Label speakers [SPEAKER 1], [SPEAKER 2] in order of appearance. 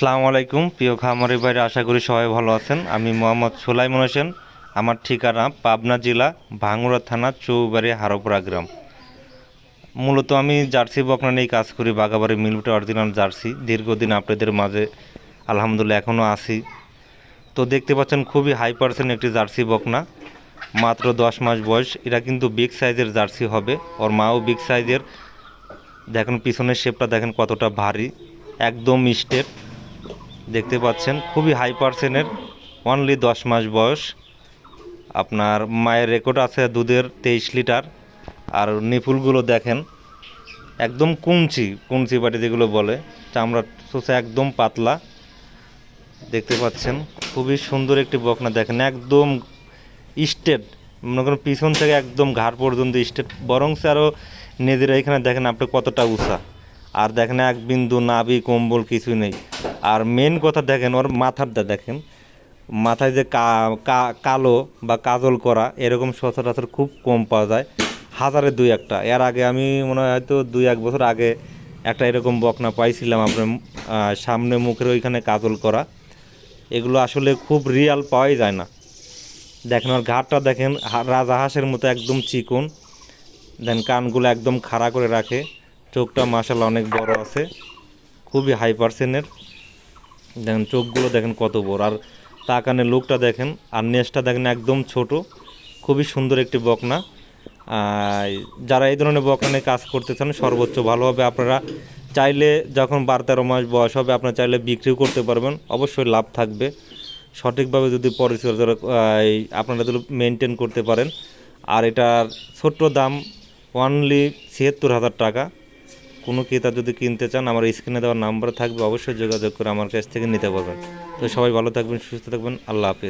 [SPEAKER 1] আসসালামু আলাইকুম। প্রিয় খামারি বাইরে আশা করি সবাই ভালো আছেন। আমি মোহাম্মদ সোলাইমন হোসেন। আমার ঠিকানা পাবনা জেলা, ভাঙ্গুড়া থানা, চৌবাড়ি হারোপাড়া গ্রাম। মূলত আমি জার্সি বকনা নিয়ে কাজ করি, বাগাবাড়ি মিলুটা অরিজিনাল জার্সি। দীর্ঘদিন আপনাদের মাঝে আলহামদুলিল্লাহ এখনও আছি। তো দেখতে পাচ্ছেন, খুবই হাই পার্সেন্ট একটি জার্সি বকনা। মাত্র দশ মাস বয়স। এটা কিন্তু বিগ সাইজের জার্সি হবে। ওর মাও বিগ সাইজের দেখেন, পিছনের শেপটা দেখেন কতটা ভারী। একদম স্টেপ দেখতে পাচ্ছেন, খুবই হাই পার্সেন্টের অনলি দশ মাস বয়স। আপনার মায়ের রেকর্ড আছে দুধের তেইশ লিটার। আর নিপুলগুলো দেখেন, একদম কুঞ্চি কুঞ্চি বাটি যেগুলো বলে চামড়া চোষা একদম পাতলা। দেখতে পাচ্ছেন, খুবই সুন্দর একটি বকনা, দেখেন একদম স্টেট, মনে করেন পিছন থেকে একদম ঘাড় পর্যন্ত স্টেট বরং সে আরও নিজেরা এখানে দেখেন আপনি কতটা উষা আর দেখেন এক বিন্দু নাবি কম্বল কিছুই নেই। আর মেন কথা দেখেন, ওর মাথারটা দেখেন। মাথায় যে কালো বা কাজল করা, এরকম সচরাচর খুব কম পাওয়া যায়। হাজারে দুই একটা। এর আগে আমি মনে হয় হয়তো দুই, এক বছর আগে একটা এরকম বকনা পাইছিলাম আপনার সামনে মুখের ওইখানে কাজল করা। এগুলো আসলে খুব রিয়াল পাওয়াই যায় না। দেখেন ওর ঘাটটা দেখেন, হা- রাজাহাঁসের মতো একদম চিকন। দেন কানগুলো একদম খাড়া করে রাখে। চোখটা মাসাল অনেক বড় আছে। খুবই হাই পার্সেন্টের দেখেন চোখগুলো দেখেন কত বড়। আর তা কানের লোকটা দেখেন, আর নেসটা দেখেন একদম ছোট। খুবই সুন্দর একটি বকনা। যারা এই ধরনের বকনা কাজ করতে চান, সর্বোচ্চ ভালোভাবে আপনারা চাইলে যখন বারো তেরো মাস বয়স হবে, আপনারা চাইলে বিক্রিও করতে পারবেন। অবশ্যই লাভ থাকবে। সঠিকভাবে যদি পরিচর্যা আপনারা যদি মেনটেন করতে পারেন। আর এটার ছোট্ট দাম অনলি ছিয়াত্তর হাজার টাকা। কোনো ক্রেতা যদি কিনতে চান, আমার স্ক্রিনে দেওয়ার নাম্বার থাকবে, অবশ্যই যোগাযোগ করে আমার কাছ থেকে নিতে পারবেন। তো সবাই ভালো থাকবেন, সুস্থ থাকবেন, আল্লাহ হাফিজ।